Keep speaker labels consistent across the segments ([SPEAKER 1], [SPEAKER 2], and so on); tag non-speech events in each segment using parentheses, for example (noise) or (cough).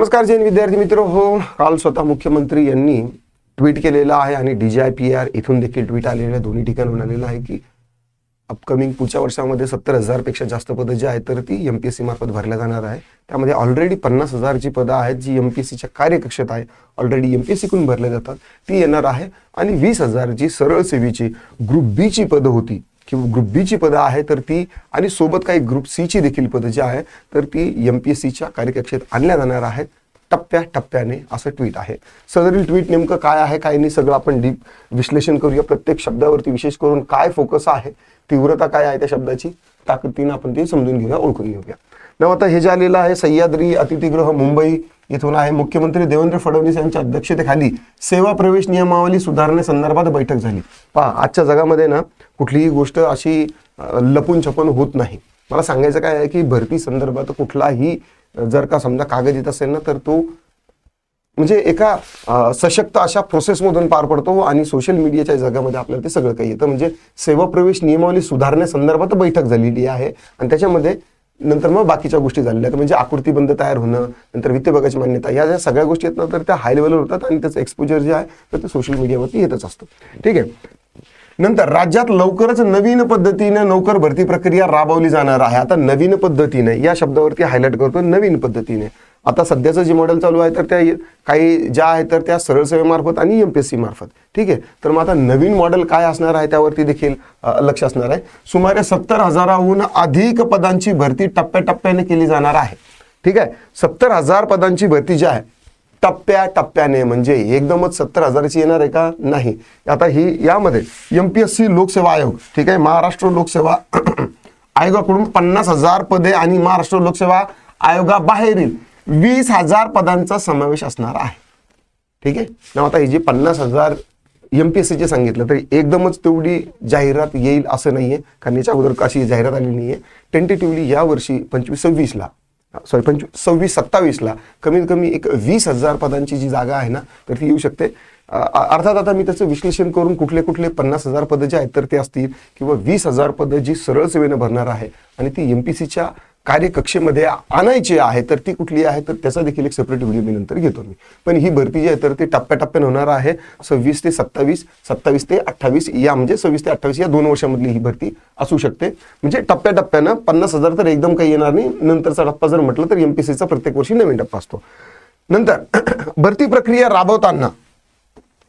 [SPEAKER 1] नमस्कार जैन विद्यार्थी मित्र हो काल स्वतः मुख्यमंत्री यांनी ट्विट केलेलं आहे आणि D G I P R इथून देखील ट्विट आलेलं आहे. दोन्ही ठिकाणून आलेलं आहे की अपकमिंग पुढच्या वर्षामध्ये सत्तर हजारपेक्षा जास्त पदं जी आहेत तर ती एम पी एस सी मार्फत भरल्या जाणार आहे. त्यामध्ये ऑलरेडी पन्नास हजारची पदं आहेत जी एम पी एस सीच्या कार्यकक्षेत आहे ऑलरेडी एम पी एस सीकडून भरल्या जातात. ती येणार आहे आणि वीस हजार जी सरळ सेवेची ग्रुप बीची पदं होती किंवा ग्रुप बीची पदं आहे तर ती आणि सोबत काही ग्रुप सीची देखील पदं जी आहे तर ती एम पी एस सीच्या कार्यकक्षेत आणल्या जाणार आहेत टप्प्या टप्प्याने असं ट्विट आहे. सदरील ट्विट नेमकं काय आहे काय नाही सगळं आपण डीप विश्लेषण करूया. प्रत्येक शब्दावरती विशेष करून काय फोकस आहे तीव्रता काय आहे त्या शब्दाची ताकदीनं आपण ती समजून घेऊया ओळखून घेऊया. न आता हे जे आलेलं आहे सह्याद्री अतिथीगृह मुंबई इथून आहे. मुख्यमंत्री देवेंद्र फडणवीस यांच्या अध्यक्षतेखाली सेवा प्रवेश नियमावली सुधारण्यासंदर्भात बैठक झाली. पहा आजच्या जगामध्ये ना कुठलीही गोष्ट अशी लपून छपून होत नाही. मला सांगायचं काय आहे की भरती संदर्भात कुठलाही जर का समजा कागद येत असेल ना तर तो म्हणजे एका सशक्त अशा प्रोसेसमधून पार पडतो आणि सोशल मीडियाच्या जगामध्ये आपल्याला ते सगळं काही येतं. म्हणजे सेवा प्रवेश नियमावली सुधारण्यासंदर्भात बैठक झालेली आहे. आणि त्याच्यामध्ये नंतर मग बाकीच्या गोष्टी झालेल्या आहेत म्हणजे आकृतीबंध तयार होणं नंतर वित्त विभागाची मान्यता या ज्या सगळ्या गोष्टी आहेत ना तर त्या हाय लेवलवर होतात आणि त्याचं एक्सपोजर जे आहे तर ते सोशल मीडियावरती येतच असतं. ठीक आहे? नंतर राज्यात लवकरच नवीन पद्धतीने नोकर भरती प्रक्रिया राबवली जाणार आहे. आता नवीन पद्धतीने या शब्दावरती हायलाइट करतो नवीन पद्धतीने. आता सध्याचं जे मॉडेल चालू आहे तर त्या काही ज्या आहेत तर त्या सरळ सेवेमार्फत आणि एम पी एस सी मार्फत. ठीक आहे? तर मग आता नवीन मॉडेल काय असणार आहे त्यावरती देखील लक्ष असणार आहे. सुमारे सत्तर हजाराहून अधिक पदांची भरती टप्प्याटप्प्याने केली जाणार आहे. ठीक आहे? सत्तर हजार पदांची भरती जी आहे टप्प्या टप्प्याने म्हणजे एकदमच सत्तर हजाराची येणार आहे का? नाही. आता ही यामध्ये एम पी एस सी लोकसेवा आयोग ठीक आहे? महाराष्ट्र लोकसेवा (clears throat) आयोगाकडून पन्नास हजार पदे आणि महाराष्ट्र लोकसेवा आयोगाबाहेरील वीस हजार पदांचा समावेश असणार आहे. ठीक आहे? ना आता ही जे पन्नास हजार एम पी एस सीचे सांगितलं तरी एकदमच तेवढी जाहिरात येईल असं नाहीये. कारण याच्या अगोदर अशी जाहिरात आली नाहीये. टेंटेटिव्हली या वर्षी पंचवीस सव्वीसला सॉरी पंचवीस सव्वीस सत्तावीसला कमीत कमी एक वीस हजार पदांची जी जागा आहे ना तर ती येऊ शकते. अर्थात आता मी त्याचं विश्लेषण करून कुठले कुठले पन्नास हजार पदं जे आहेत तर ते असतील किंवा वीस हजार पदं जी सरळ सेवेनं भरणार आहे आणि ती एम पी सीच्या कार्यकक्षेमध्ये आणायची आहे तर ती कुठली आहे तर त्याचा देखील एक सेपरेट व्हिडिओ मी नंतर घेतो मी. पण ही भरती जी आहे तर ती टप्प्याटप्प्याने होणार आहे. सव्वीस ते सत्तावीस सत्तावीस ते अठ्ठावीस या म्हणजे सव्वीस ते अठ्ठावीस या दोन वर्षामधली ही भरती असू शकते. म्हणजे टप्प्याटप्प्यानं पन्नास हजार तर एकदम काही येणार नाही. नंतरचा टप्पा जर म्हटलं तर एम पी सीचा प्रत्येक वर्षी नवीन टप्पा असतो. नंतर (clears throat) भरती प्रक्रिया राबवताना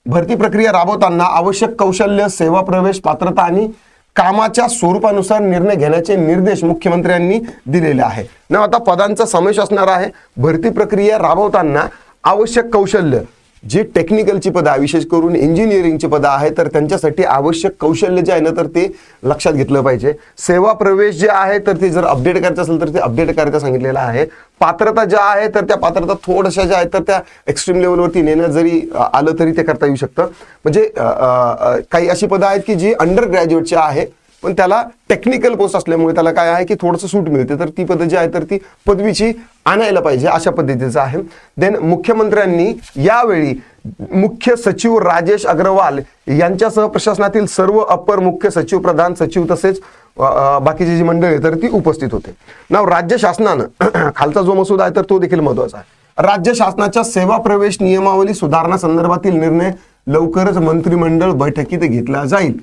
[SPEAKER 1] भरती प्रक्रिया राबवताना आवश्यक कौशल्य सेवा प्रवेश पात्रता आणि कामाच्या स्वरूपानुसार निर्णय घेण्याचे निर्देश मुख्यमंत्र्यांनी दिलेले आहे ना आता पदांचा समावेश असणार आहे. भरती प्रक्रिया राबवताना आवश्यक कौशल्य जी टेक्निकलची पदं आहे विशेष करून इंजिनिअरिंगची पदं आहे तर त्यांच्यासाठी आवश्यक कौशल्य जे आहे ना तर ते लक्षात घेतलं पाहिजे. सेवा प्रवेश जे आहे तर ते जर अपडेट करायचं असेल तर ते अपडेट करायचं सांगितलेलं आहे. पात्रता ज्या आहे तर त्या पात्रता थोड्याशा ज्या आहेत तर त्या एक्स्ट्रीम लेवलवरती नेण्यात जरी आलं तरी ते करता येऊ शकतं. म्हणजे काही अशी पदं आहेत की जी अंडर ग्रॅज्युएटची आहे पण त्याला टेक्निकल पोस्ट असल्यामुळे त्याला काय आहे की थोडंसं सूट मिळते. तर ती पदं जी आहे तर ती पदवीची आणायला पाहिजे अशा पद्धतीचं आहे. देन मुख्यमंत्र्यांनी यावेळी मुख्य सचिव राजेश अग्रवाल यांच्यासह प्रशासनातील सर्व अपर मुख्य सचिव प्रधान सचिव तसेच बाकीची जी मंडळी आहे तर ती उपस्थित होते. नाव राज्य शासनानं (clears throat) खालचा जो मसुदा आहे तर तो देखील महत्त्वाचा आहे. राज्य शासनाच्या सेवा प्रवेश नियमावली सुधारणा संदर्भातील निर्णय लवकरच मंत्रिमंडळ बैठकीत घेतला जाईल.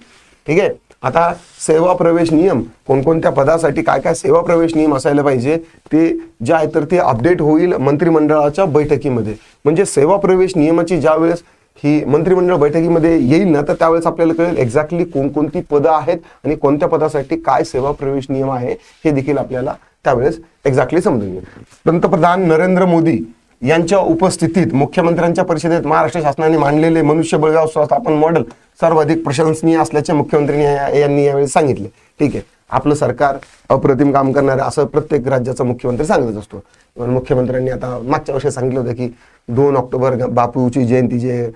[SPEAKER 1] ठीक आहे? आता सेवा प्रवेश नियम कोणकोणत्या पदासाठी काय काय सेवा प्रवेश नियम असायला पाहिजे ते जे आहे तर ते अपडेट होईल मंत्रिमंडळाच्या बैठकीमध्ये. म्हणजे सेवा प्रवेश नियमाची ज्या वेळेस ही मंत्रिमंडळ बैठकीमध्ये येईल ना तर त्यावेळेस आपल्याला कळेल एक्झॅक्टली कोणकोणती पदं आहेत आणि कोणत्या पदासाठी काय सेवा प्रवेश नियम आहे हे देखील आपल्याला त्यावेळेस एक्झॅक्टली समजून येईल. पंतप्रधान नरेंद्र मोदी यांच्या उपस्थितीत मुख्यमंत्र्यांच्या परिषदेत महाराष्ट्र शासनाने मांडलेले मनुष्यबळगाव व्यवस्थापन मॉडेल सर्वाधिक प्रशंसनीय असल्याचे मुख्यमंत्र्यांनी या- यांनी यावेळी सांगितले. ठीक आहे. आपलं सरकार अप्रतिम काम करणार आहे असं प्रत्येक राज्याचा मुख्यमंत्री सांगतच असतो. पण मुख्यमंत्र्यांनी आता मागच्या वर्षी सांगितलं होतं की दोन ऑक्टोबर ग- बापूची जयंती जे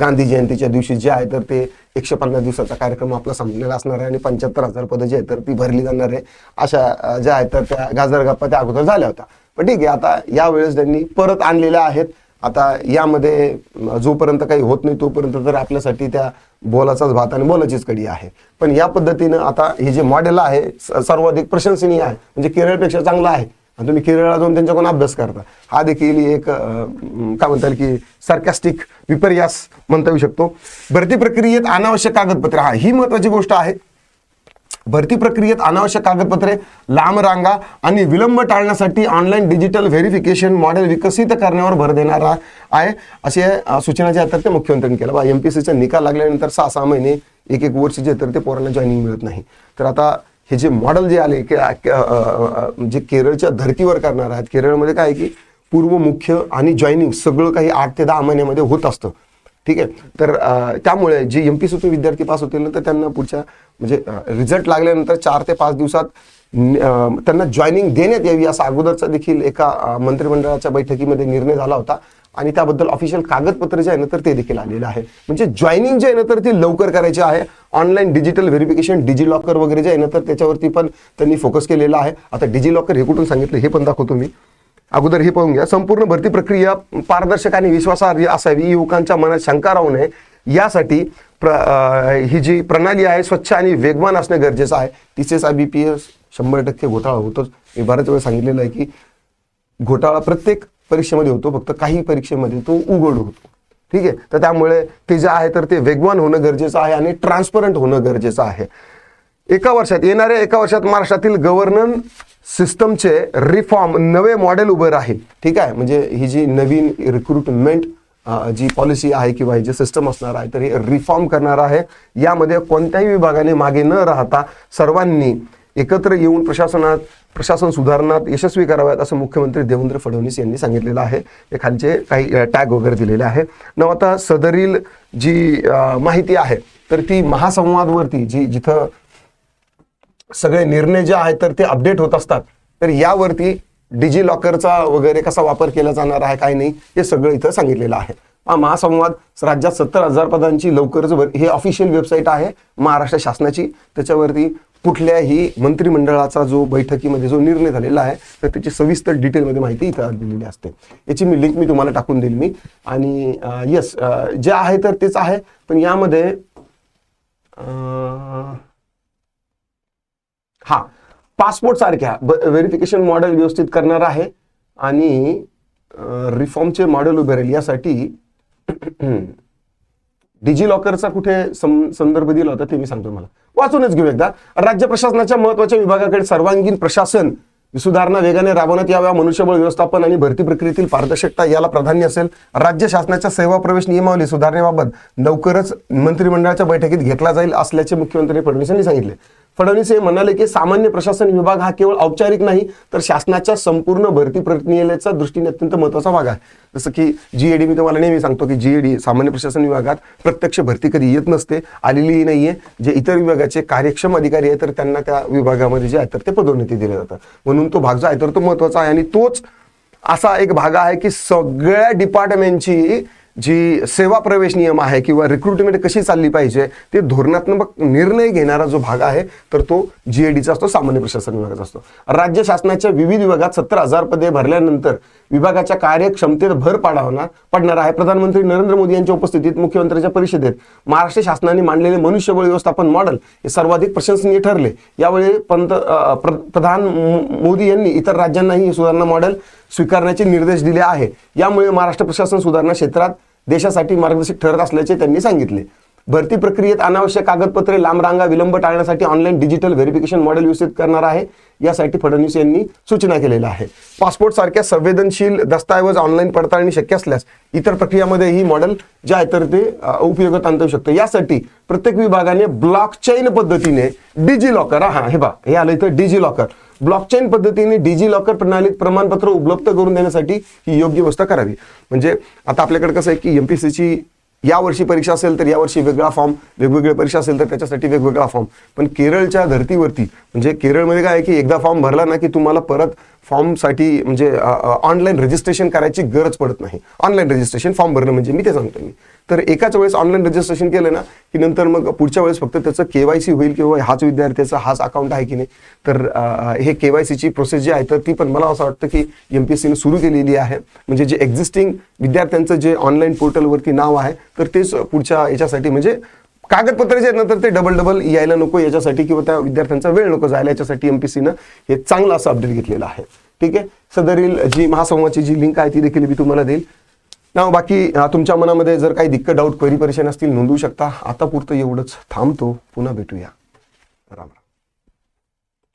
[SPEAKER 1] गांधी जयंतीच्या दिवशी जे आहे तर ते एकशे पन्नास दिवसाचा कार्यक्रम आपला संपलेला असणार आहे आणि पंच्याहत्तर हजार पदं जी आहेत तर ती भरली जाणार आहे. अशा ज्या आहेत तर त्या गाजर गप्पा त्या अगोदर झाल्या होत्या. पण ठीक आहे आता यावेळेस त्यांनी परत आणलेल्या आहेत. आता यामध्ये जोपर्यंत काही होत नाही तोपर्यंत तर आपल्यासाठी त्या बोलाचाच भात आणि बोलाचीच कडी आहे. पण या पद्धतीनं आता हे जे मॉडेल आहे सर्वाधिक प्रशंसनीय आहे. म्हणजे केरळपेक्षा चांगलं आहे. आणि तुम्ही केरळला जाऊन त्यांच्याकडून अभ्यास करता. हा देखील एक काय म्हणता येईल की सार्कॅस्टिक विपर्यास म्हणता येऊ शकतो. भरती प्रक्रियेत अनावश्यक कागदपत्र. हा ही महत्वाची गोष्ट आहे. भरती प्रक्रियेत अनावश्यक कागदपत्रे लांब रांगा आणि विलंब टाळण्यासाठी ऑनलाईन डिजिटल व्हेरिफिकेशन मॉडेल विकसित करण्यावर भर देणारा आहे. असे सूचना जे आहेत तर ते मुख्यमंत्र्यांनी केलं बा एम पी सीचा निकाल लागल्यानंतर सहा सहा महिने एक एक वर्ष जे तर ते पोरांना जॉईनिंग मिळत नाही. तर आता हे जे मॉडेल जे आले की जे केरळच्या धर्तीवर करणार आहेत केरळमध्ये काय आहे की पूर्व मुख्य आणि जॉईनिंग सगळं काही आठ ते दहा महिन्यामध्ये होत असतं. ठीक आहे? तर त्यामुळे जे एम पी सीतून विद्यार्थी पास होतील ना तर त्यांना पुढच्या म्हणजे रिझल्ट लागल्यानंतर चार ते पाच दिवसात त्यांना जॉईनिंग देण्यात यावी असा अगोदरचा देखील एका मंत्रिमंडळाच्या बैठकीमध्ये निर्णय झाला होता. आणि त्याबद्दल ऑफिशियल कागदपत्र जे आहे ना तर ते देखील आलेलं आहे. म्हणजे जॉईनिंग जे आहे ना तर ते लवकर करायचे आहे. Online digital verification DigiLocker वगैरे जे आहे ना तर त्याच्यावरती पण त्यांनी फोकस केलेला आहे. आता डिजी लॉकर हे कुठून सांगितलं हे पण दाखवतो मी. अगोदर हे पाहून घ्या. संपूर्ण भरती प्रक्रिया पारदर्शक आणि विश्वासार्ह असावी युवकांच्या मनात शंका राहू नये. यासाठी प्र ही जी प्रणाली आहे स्वच्छ आणि वेगवान असणे गरजेचं आहे. तिचेच आय बी पी एस शंभर टक्के घोटाळा होतोच. मी बऱ्याच वेळा सांगितलेलं आहे की घोटाळा प्रत्येक परीक्षेमध्ये होतो फक्त काही परीक्षेमध्ये तो उघड होतो. ठीक आहे? तर त्यामुळे ते जे आहे तर ते वेगवान होणं गरजेचं आहे आणि ट्रान्सपरंट होणं गरजेचं आहे. एका वर्षात येणाऱ्या एका वर्षात महाराष्ट्रातील गव्हर्नन सिस्टमचे रिफॉर्म नवे मॉडेल उभं राहील. ठीक आहे? म्हणजे ही जी नवीन रिक्रुटमेंट जी पॉलिसी आहे किंवा ही जे सिस्टम असणार आहे तर हे रिफॉर्म करणार आहे. यामध्ये कोणत्याही विभागाने मागे न राहता सर्वांनी एकत्र येऊन प्रशासनात प्रशासन सुधारणात यशस्वी कराव्यात असं मुख्यमंत्री देवेंद्र फडणवीस यांनी सांगितलेलं आहे. हे खालचे काही टॅग वगैरे दिलेले आहे. न आता सदरील जी माहिती आहे तर ती महासंवादवरती जी जिथं सगळे निर्णय जे आहेत तर ते अपडेट होत असतात. तर यावरती डिजी लॉकरचा वगैरे कसा वापर केला जाणार आहे काय नाही हे सगळं इथं सांगितलेलं आहे. हा महासंवाद राज्यात सत्तर हजार पदांची लवकरच हे ऑफिशियल वेबसाईट आहे महाराष्ट्र शासनाची. त्याच्यावरती कुठल्याही मंत्रिमंडळाचा जो बैठकीमध्ये जो निर्णय झालेला आहे तर त्याची सविस्तर डिटेलमध्ये माहिती इथं दिलेली असते. याची मी लिंक मी तुम्हाला टाकून देईल मी. आणि येस जे आहे तर तेच आहे पण यामध्ये हा. पासपोर्ट सारख्या व्हेरिफिकेशन मॉडेल व्यवस्थित करणार आहे. आणि रिफॉर्मचे मॉडेल उभे राहील. यासाठी (clears throat) डिजी लॉकरचा कुठे संदर्भ दिला होता ते मी सांगतो मला वाचूनच घेऊ एकदा. राज्य प्रशासनाच्या महत्त्वाच्या विभागाकडे सर्वांगीण प्रशासन सुधारणा वेगाने राबवण्यात याव्या मनुष्यबळ व्यवस्थापन आणि भरती प्रक्रियेतील पारदर्शकता याला प्राधान्य असेल. राज्य शासनाच्या सेवा प्रवेश नियमावली सुधारणेबाबत लवकरच मंत्रिमंडळाच्या बैठकीत घेतला जाईल असल्याचे मुख्यमंत्री फडणवीस यांनी सांगितले. फडणवीस हे म्हणाले की सामान्य प्रशासन विभाग हा केवळ औपचारिक नाही तर शासनाच्या संपूर्ण भरती प्रक्रियेच्या दृष्टीने अत्यंत महत्त्वाचा भाग आहे. जसं की जीएडी मी तुम्हाला नेहमी सांगतो की जीएडी सामान्य प्रशासन विभागात प्रत्यक्ष भरती कधी येत नसते आलेलीही नाहीये. जे इतर विभागाचे कार्यक्षम अधिकारी आहेत तर त्यांना त्या विभागामध्ये जे आहे तर ते पदोन्नती दिल्या जातात. म्हणून तो भाग जो आहे तर तो महत्त्वाचा आहे. आणि तोच असा एक भाग आहे की सगळ्या डिपार्टमेंटची जी सेवा प्रवेश नियम आहे किंवा रिक्रुटमेंट कशी चालली पाहिजे ते धोरणात्मक निर्णय घेणारा जो भाग आहे तर तो जीएडीचा असतो सामान्य प्रशासन विभागाचा असतो. राज्य शासनाच्या विविध विभागात सत्तर हजार पदे भरल्यानंतर विभागाच्या कार्यक्षमतेत भर पाडावणार पडणार आहे. प्रधानमंत्री नरेंद्र मोदी यांच्या उपस्थितीत मुख्यमंत्र्यांच्या परिषदेत महाराष्ट्र शासनाने मांडलेले मनुष्यबळ व्यवस्थापन मॉडेल हे सर्वाधिक प्रशंसनीय ठरले. यावेळी पंत प्र- प्रधान मोदी यांनी इतर राज्यांनाही हे सुधारणा मॉडेल स्वीकारण्याचे निर्देश दिले आहे. यामुळे महाराष्ट्र प्रशासन सुधारणा क्षेत्रात देशासाठी मार्गदर्शक ठरत असल्याचे त्यांनी सांगितले. भरती प्रक्रियेत अनावश्यक कागदपत्रे लांब रांगा विलंब टाळण्यासाठी ऑनलाईन डिजिटल व्हेरिफिकेशन मॉडेल विकसित करणार आहे. यासाठी फडणवीस यांनी सूचना केलेल्या आहे पासपोर्ट सारख्या संवेदनशील दस्तऐवज ऑनलाईन पडताळणी शक्य असल्यास इतर प्रक्रियामध्ये ही मॉडेल जे आहे तर ते उपयोगात आणता येऊ शकतं. यासाठी प्रत्येक विभागाने ब्लॉकचेन पद्धतीने डिजी लॉकर हा हे बा हे आलं इथं डिजी लॉकर ब्लॉकचेन पद्धतीने डिजी लॉकर प्रणालीत प्रमाणपत्र उपलब्ध करून देण्यासाठी ही योग्य व्यवस्था करावी. म्हणजे आता आपल्याकडे कसं आहे की एमपीसीची या वर्षी परीक्षा असेल तर यावर्षी वेगळा फॉर्म वेगवेगळ्या परीक्षा असेल तर त्याच्यासाठी वेगवेगळा फॉर्म पण केरळच्या धर्तीवरती म्हणजे केरळमध्ये काय आहे की एकदा फॉर्म भरला ना की तुम्हाला परत फॉर्मसाठी म्हणजे ऑनलाईन रजिस्ट्रेशन करायची गरज पडत नाही. ऑनलाईन रजिस्ट्रेशन फॉर्म भरणं म्हणजे मी ते सांगतो मी. तर एकाच वेळेस ऑनलाईन रजिस्ट्रेशन केलं ना की नंतर मग पुढच्या वेळेस फक्त त्याचं केवायसी होईल किंवा हाच विद्यार्थ्याचा हाच अकाउंट आहे की नाही. तर अ, हे केवायसीची प्रोसेस जी आहे तर ती पण मला असं वाटतं की एम पी एस सीने सुरू केलेली आहे. म्हणजे जे एक्झिस्टिंग विद्यार्थ्यांचं जे ऑनलाईन पोर्टलवरती नाव आहे तर तेच पुढच्या याच्यासाठी म्हणजे कागदपत्र जे आहेत ना तर ते डबल डबल यायला नको याच्यासाठी किंवा त्या विद्यार्थ्यांचा वेळ नको जायला याच्यासाठी एमपीसीनं हे चांगलं असं अपडेट घेतलेलं आहे. ठीक आहे? सदरील जी महासंवादची जी लिंक आहे ती देखील मी तुम्हाला देईल. ना बाकी तुमच्या मनामध्ये जर काही दिक्कत डाऊट क्वेरी परेशान असतील नोंदवू शकता. आता पुरतं एवढंच थांबतो. पुन्हा भेटूया. राम राम.